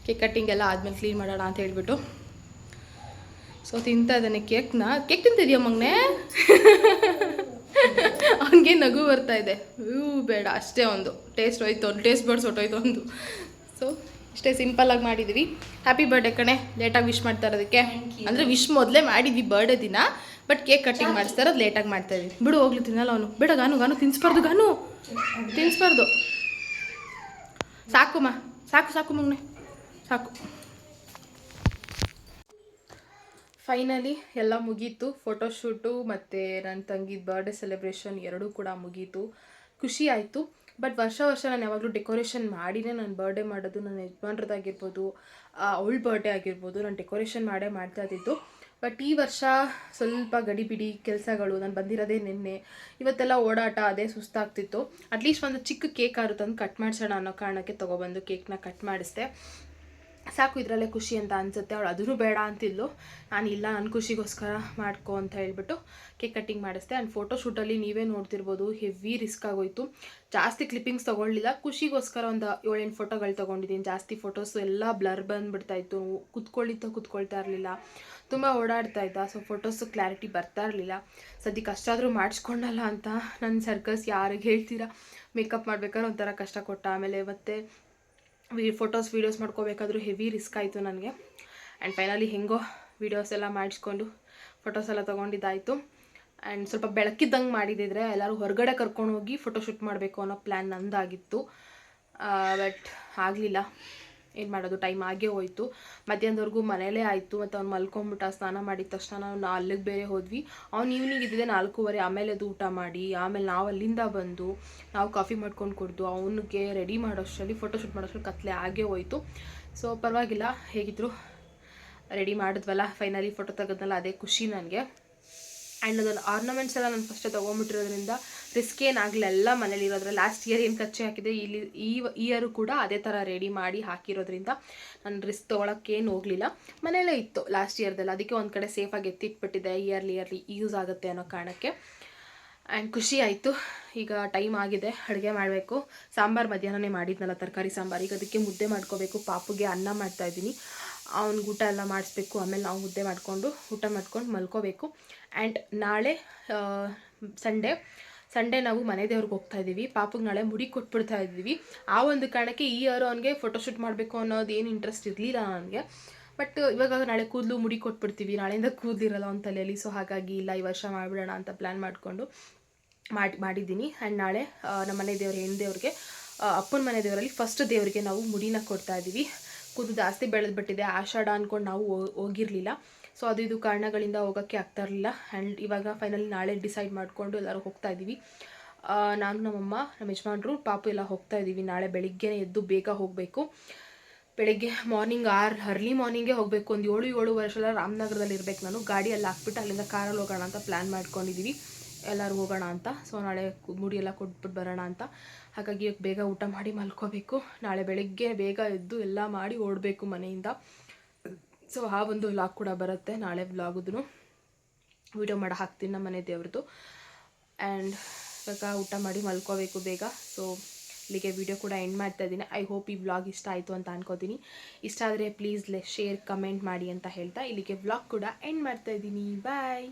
A: ಕೇಕ್ ಕಟ್ಟಿಂಗ್ ಎಲ್ಲ ಆದ್ಮೇಲೆ ಕ್ಲೀನ್ ಮಾಡೋಣ ಅಂತ ಹೇಳಿಬಿಟ್ಟು. ಸೊ ತಿಂತಾ ಇದ್ದಾನೆ ಕೇಕ್ನ ಕೇಕ್ ತಿಂತಿದ್ಯಾ ಮಗನೆ? ಅವನಿಗೆ ನಗು ಬರ್ತಾ ಇದೆ. ಇವು ಬೇಡ ಅಷ್ಟೇ ಒಂದು. ಟೇಸ್ಟ್ ಹೋಯ್ತು ಒಂದು ಟೇಸ್ಟ್ ಬರ್ಡ್ಸ್ ಹೊಟ್ಟೋಯ್ತು ಒಂದು ಸೊ ಇಷ್ಟೇ ಸಿಂಪಲ್ಲಾಗಿ ಮಾಡಿದ್ವಿ. ಹ್ಯಾಪಿ ಬರ್ಡೇ ಕಣೆ. ಲೇಟಾಗಿ ವಿಶ್ ಮಾಡ್ತಾ ಇರೋದಕ್ಕೆ. ಅಂದರೆ ವಿಶ್ ಮೊದಲೇ ಮಾಡಿದ್ವಿ ಬರ್ಡೇ ದಿನ ಬಟ್ ಕೇಕ್ ಕಟ್ಟಿಂಗ್ ಮಾಡಿಸ್ತಾ ಇರೋದು ಲೇಟಾಗಿ ಮಾಡ್ತಾ ಇದ್ವಿ. ಬಿಡು ಹೋಗ್ಲಿ ತಿನ್ನಲ್ಲ ಅವನು. ಬೇಡ ಗಾನು ಗಾನು ತಿನ್ಸ್ಬಾರ್ದು ಗಾನು. ತಿನ್ಸ್ಬಾರ್ದು. ಸಾಕುಮ್ಮ ಸಾಕು ಸಾಕು ಮಗನೆ. ಸಾಕು. ಫೈನಲಿ ಎಲ್ಲ ಮುಗೀತು. ಫೋಟೋಶೂಟು ಮತ್ತು ನನ್ನ ತಂಗಿದ ಬರ್ಡೇ ಸೆಲೆಬ್ರೇಷನ್ ಎರಡೂ ಕೂಡ ಮುಗೀತು. ಖುಷಿ ಆಯಿತು. ಬಟ್ ವರ್ಷ ವರ್ಷ ನಾನು ಯಾವಾಗಲೂ ಡೆಕೋರೇಷನ್ ಮಾಡಿನೇ ನಾನು ಬರ್ಡೇ ಮಾಡೋದು ನನ್ನ ಯಜಮಾನ್ರದ್ದಾಗಿರ್ಬೋದು ಅವಳ ಬರ್ಡೇ ಆಗಿರ್ಬೋದು ನಾನು ಡೆಕೋರೇಷನ್ ಮಾಡೇ ಮಾಡ್ತಾ ಇದ್ದಿದ್ದು. ಬಟ್ ಈ ವರ್ಷ ಸ್ವಲ್ಪ ಗಡಿಬಿಡಿ ಕೆಲಸಗಳು, ನಾನು ಬಂದಿರೋದೇ ನಿನ್ನೆ. ಇವತ್ತೆಲ್ಲ ಓಡಾಟ, ಅದೇ ಸುಸ್ತಾಗ್ತಿತ್ತು. ಅಟ್ಲೀಸ್ಟ್ ಒಂದು ಚಿಕ್ಕ ಕೇಕ್ ಆರು ತಂದು ಕಟ್ ಮಾಡಿಸೋಣ ಅನ್ನೋ ಕಾರಣಕ್ಕೆ ತೊಗೊಬಂದು ಕೇಕ್ನ ಕಟ್ ಮಾಡಿಸ್ದೆ. ಸಾಕು, ಇದರಲ್ಲೇ ಖುಷಿ ಅಂತ ಅನ್ಸುತ್ತೆ. ಅವಳು ಅದೂ ಬೇಡ ಅಂತಿದ್ಲು. ನಾನು ಇಲ್ಲ ನನ್ನ ಖುಷಿಗೋಸ್ಕರ ಮಾಡ್ಕೋ ಅಂತ ಹೇಳ್ಬಿಟ್ಟು ಕೇಕ್ ಕಟ್ಟಿಂಗ್ ಮಾಡಿಸ್ದೆ. ಆ್ಯಂಡ್ ಫೋಟೋಶೂಟಲ್ಲಿ ನೀವೇ ನೋಡ್ತಿರ್ಬೋದು ಹೆವಿ ರಿಸ್ಕ್ ಆಗೋಯ್ತು. ಜಾಸ್ತಿ ಕ್ಲಿಪ್ಪಿಂಗ್ಸ್ ತೊಗೊಳ್ಳಿಲ್ಲ. ಖುಷಿಗೋಸ್ಕರ ಒಂದು ಏಳೆಂಟು ಫೋಟೋಗಳು ತೊಗೊಂಡಿದ್ದೀನಿ. ಜಾಸ್ತಿ ಫೋಟೋಸ್ ಎಲ್ಲ ಬ್ಲರ್ ಬಂದುಬಿಡ್ತಾ ಇತ್ತು. ಕುತ್ಕೊಳ್ಳಿತ್ತ ಕುತ್ಕೊಳ್ತಾ ಇರಲಿಲ್ಲ. ತುಂಬ ಓಡಾಡ್ತಾ ಇದ್ದ. ಸೊ ಫೋಟೋಸು ಕ್ಲಾರಿಟಿ ಬರ್ತಾ ಇರಲಿಲ್ಲ. ಸದ್ಯ ಕಷ್ಟಾದರೂ ಮಾಡಿಸ್ಕೊಂಡಲ್ಲ ಅಂತ ನನ್ನ ಸರ್ಕಸ್ ಯಾರಿಗೆ ಹೇಳ್ತೀರಾ? ಮೇಕಪ್ ಮಾಡ್ಬೇಕಾದ್ರೆ ಒಂಥರ ಕಷ್ಟ ಕೊಟ್ಟ. ಆಮೇಲೆ ಮತ್ತೆ ವಿ ಫೋಟೋಸ್ ವೀಡಿಯೋಸ್ ಮಾಡ್ಕೋಬೇಕಾದ್ರೂ ಹೆವಿ ರಿಸ್ಕ್ ಆಯಿತು ನನಗೆ. ಆ್ಯಂಡ್ ಫೈನಲಿ ಹೆಂಗೋ ವೀಡಿಯೋಸ್ ಎಲ್ಲ ಮಾಡಿಸ್ಕೊಂಡು ಫೋಟೋಸ್ ಎಲ್ಲ ತೊಗೊಂಡಿದ್ದಾಯಿತು. ಆ್ಯಂಡ್ ಸ್ವಲ್ಪ ಬೆಳಕಿದ್ದಂಗೆ ಮಾಡಿದಿದ್ರೆ ಎಲ್ಲರೂ ಹೊರಗಡೆ ಕರ್ಕೊಂಡು ಹೋಗಿ ಫೋಟೋಶೂಟ್ ಮಾಡಬೇಕು ಅನ್ನೋ ಪ್ಲ್ಯಾನ್ ನಂದಾಗಿತ್ತು. ಬಟ್ ಆಗಲಿಲ್ಲ. ಏನು ಮಾಡೋದು? ಟೈಮ್ ಆಗೇ ಹೋಯಿತು. ಮಧ್ಯಾಹ್ನದವರೆಗೂ ಮನೇಲೇ ಆಯಿತು. ಮತ್ತು ಅವ್ನು ಮಲ್ಕೊಂಬಿಟ್ಟ ಸ್ನಾನ ಮಾಡಿದ ತಕ್ಷಣ ನಾವು ಅಲ್ಲಿಗೆ ಬೇರೆ ಹೋದ್ವಿ. ಅವ್ನು ಈವ್ನಿಂಗ್ ಇದ್ದಿದ್ದೆ ನಾಲ್ಕೂವರೆ, ಆಮೇಲೆ ಅದು ಊಟ ಮಾಡಿ, ಆಮೇಲೆ ನಾವು ಅಲ್ಲಿಂದ ಬಂದು ನಾವು ಕಾಫಿ ಮಾಡ್ಕೊಂಡು ಕುಡ್ದು ಅವನಿಗೆ ರೆಡಿ ಮಾಡೋಷ್ಟರಲ್ಲಿ ಫೋಟೋಶೂಟ್ ಮಾಡೋಷ್ಟರಲ್ಲಿ ಕತ್ಲೆ ಆಗೇ ಹೋಯಿತು. ಸೊ ಪರವಾಗಿಲ್ಲ, ಹೇಗಿದ್ರು ರೆಡಿ ಮಾಡಿದ್ವಲ್ಲ ಫೈನಲಿ ಫೋಟೋ ತೆಗೆದ್ನಲ್ಲ, ಅದೇ ಖುಷಿ ನನಗೆ. ಆ್ಯಂಡ್ ಅದನ್ನು ಆರ್ನಮೆಂಟ್ಸ್ ಎಲ್ಲ ನಾನು ಫಸ್ಟೇ ತೊಗೊಂಬಿಟ್ಟಿರೋದ್ರಿಂದ ರಿಸ್ಕ್ ಏನಾಗಲಿಲ್ಲ ಎಲ್ಲ ಮನೇಲಿ ಇರೋದ್ರ ಲಾಸ್ಟ್ ಇಯರ್ ಏನು ಖರ್ಚು ಹಾಕಿದೆ, ಇಲ್ಲಿ ಈ ಇಯರು ಕೂಡ ಅದೇ ಥರ ರೆಡಿ ಮಾಡಿ ಹಾಕಿರೋದ್ರಿಂದ ನಾನು ರಿಸ್ಕ್ ತೊಗೊಳಕ್ಕೇನು ಹೋಗಲಿಲ್ಲ. ಮನೇಲೇ ಇತ್ತು ಲಾಸ್ಟ್ ಇಯರ್ದಲ್ಲಿ ಅದಕ್ಕೆ ಒಂದು ಕಡೆ ಸೇಫಾಗಿ ಎತ್ತಿಟ್ಬಿಟ್ಟಿದೆ ಇಯರ್ಲಿ ಇಯರ್ಲಿ ಯೂಸ್ ಆಗುತ್ತೆ ಅನ್ನೋ ಕಾರಣಕ್ಕೆ. ಆ್ಯಂಡ್ ಖುಷಿ ಆಯಿತು, ಈಗ ಟೈಮ್ ಆಗಿದೆ, ಅಡುಗೆ ಮಾಡಬೇಕು. ಸಾಂಬಾರು ಮಧ್ಯಾಹ್ನನೇ ಮಾಡಿದ್ನಲ್ಲ ತರಕಾರಿ ಸಾಂಬಾರು, ಈಗ ಅದಕ್ಕೆ ಮುದ್ದೆ ಮಾಡ್ಕೋಬೇಕು, ಪಾಪುಗೆ ಅನ್ನ ಮಾಡ್ತಾಯಿದ್ದೀನಿ ಅವ್ನಿಗೆ ಊಟ ಎಲ್ಲ ಮಾಡಿಸ್ಬೇಕು, ಆಮೇಲೆ ನಾವು ಮುದ್ದೆ ಮಾಡಿಕೊಂಡು, ಊಟ ಮಾಡ್ಕೊಂಡು ಮಲ್ಕೋಬೇಕು. ಆ್ಯಂಡ್ ನಾಳೆ ಸಂಡೇ ಸಂಡೇ ನಾವು ಮನೆ ದೇವ್ರಿಗೆ ಹೋಗ್ತಾ ಇದ್ದೀವಿ. ಪಾಪಗೆ ನಾಳೆ ಮುಡಿ ಕೊಟ್ಬಿಡ್ತಾ ಇದ್ದೀವಿ. ಆ ಒಂದು ಕಾರಣಕ್ಕೆ ಈ ಇಯರ್ ಅವನಿಗೆ ಫೋಟೋಶೂಟ್ ಮಾಡಬೇಕು ಅನ್ನೋದು ಏನು ಇಂಟ್ರೆಸ್ಟ್ ಇರಲಿಲ್ಲ ನನಗೆ. ಬಟ್ ಇವಾಗ ನಾಳೆ ಕೂದಲು ಮುಡಿ ಕೊಟ್ಬಿಡ್ತೀವಿ. ನಾಳೆಯಿಂದ ಕೂದಲಿರಲ್ಲ ಅವ್ನ ತಲೆಯಲ್ಲಿ. ಸೊ ಹಾಗಾಗಿ ಇಲ್ಲ, ಈ ವರ್ಷ ಮಾಡಿಬಿಡೋಣ ಅಂತ ಪ್ಲ್ಯಾನ್ ಮಾಡಿಕೊಂಡು ಮಾಡಿ, ಮಾಡಿದ್ದೀನಿ. ಆ್ಯಂಡ್ ನಾಳೆ ನಮ್ಮ ಮನೆ ದೇವ್ರ ಹೆಣ್ಣು ದೇವ್ರಿಗೆ ಅಪ್ಪನ ಮನೆ ದೇವರಲ್ಲಿ ಫಸ್ಟ್ ದೇವರಿಗೆ ನಾವು ಮುಡಿನ ಕೊಡ್ತಾ ಇದ್ದೀವಿ. ಕೂದಲು ಜಾಸ್ತಿ ಬೆಳೆದ್ಬಿಟ್ಟಿದೆ. ಆಷಾಢ ಅಂದ್ಕೊಂಡು ನಾವು ಹೋಗಿರಲಿಲ್ಲ. ಸೊ ಅದು ಇದು ಕಾರಣಗಳಿಂದ ಹೋಗೋಕ್ಕೆ ಆಗ್ತಾ ಇರಲಿಲ್ಲ. ಆ್ಯಂಡ್ ಇವಾಗ ಫೈನಲಿ ನಾಳೆ ಡಿಸೈಡ್ ಮಾಡಿಕೊಂಡು ಎಲ್ಲರೂ ಹೋಗ್ತಾ ಇದ್ದೀವಿ. ನಾನು ನಮ್ಮಮ್ಮ, ನಮ್ಮ ಯಜಮಾನ್ರು, ಪಾಪು ಎಲ್ಲ ಹೋಗ್ತಾ ಇದ್ದೀವಿ. ನಾಳೆ ಬೆಳಿಗ್ಗೆ ಎದ್ದು ಬೇಗ ಹೋಗಬೇಕು. ಬೆಳಗ್ಗೆ ಮಾರ್ನಿಂಗ್ ಆರ್ ಅರ್ಲಿ ಮಾರ್ನಿಂಗೇ ಹೋಗಬೇಕು. ಒಂದು ಏಳು ಏಳು ವರ್ಷದ ರಾಮನಗರದಲ್ಲಿ ಇರಬೇಕು ನಾನು. ಗಾಡಿಯಲ್ಲಿ ಹಾಕ್ಬಿಟ್ಟು ಅಲ್ಲಿಂದ ಕಾರಲ್ಲಿ ಹೋಗೋಣ ಅಂತ ಪ್ಲ್ಯಾನ್ ಮಾಡ್ಕೊಂಡಿದ್ದೀವಿ. ಎಲ್ಲರೂ ಹೋಗೋಣ ಅಂತ. ಸೊ ನಾಳೆ ಮುಡಿಯೆಲ್ಲ ಕೊಟ್ಬಿಟ್ಟು ಬರೋಣ ಅಂತ. ಹಾಗಾಗಿ ಇವಾಗ ಬೇಗ ಊಟ ಮಾಡಿ ಮಲ್ಕೋಬೇಕು. ನಾಳೆ ಬೆಳಗ್ಗೆ ಬೇಗ ಎದ್ದು ಎಲ್ಲ ಮಾಡಿ ಓಡಬೇಕು ಮನೆಯಿಂದ. ಸೊ ಆ ಒಂದು ವ್ಲಾಗ್ ಕೂಡ ಬರುತ್ತೆ. ನಾಳೆ ವ್ಲಾಗುದು ವಿಡಿಯೋ ಮಾಡಿ ಹಾಕ್ತೀನಿ ನಮ್ಮ ಮನೆ ದೇವ್ರದ್ದು. ಆ್ಯಂಡ್ ಇವಾಗ ಊಟ ಮಾಡಿ ಮಲ್ಕೋಬೇಕು ಬೇಗ. ಸೊ ಇಲ್ಲಿಗೆ ವಿಡಿಯೋ ಕೂಡ ಎಂಡ್ ಮಾಡ್ತಾ ಇದ್ದೀನಿ. ಐ ಹೋಪ್ ಈ ವ್ಲಾಗ್ ಇಷ್ಟ ಆಯಿತು ಅಂತ ಅನ್ಕೋತೀನಿ. ಇಷ್ಟ ಆದರೆ ಪ್ಲೀಸ್ ಲೆ ಶೇರ್ ಕಮೆಂಟ್ ಮಾಡಿ ಅಂತ ಹೇಳ್ತಾ ಇಲ್ಲಿಗೆ ವ್ಲಾಗ್ ಕೂಡ ಎಂಡ್ ಮಾಡ್ತಾ ಇದ್ದೀನಿ. ಬಾಯ್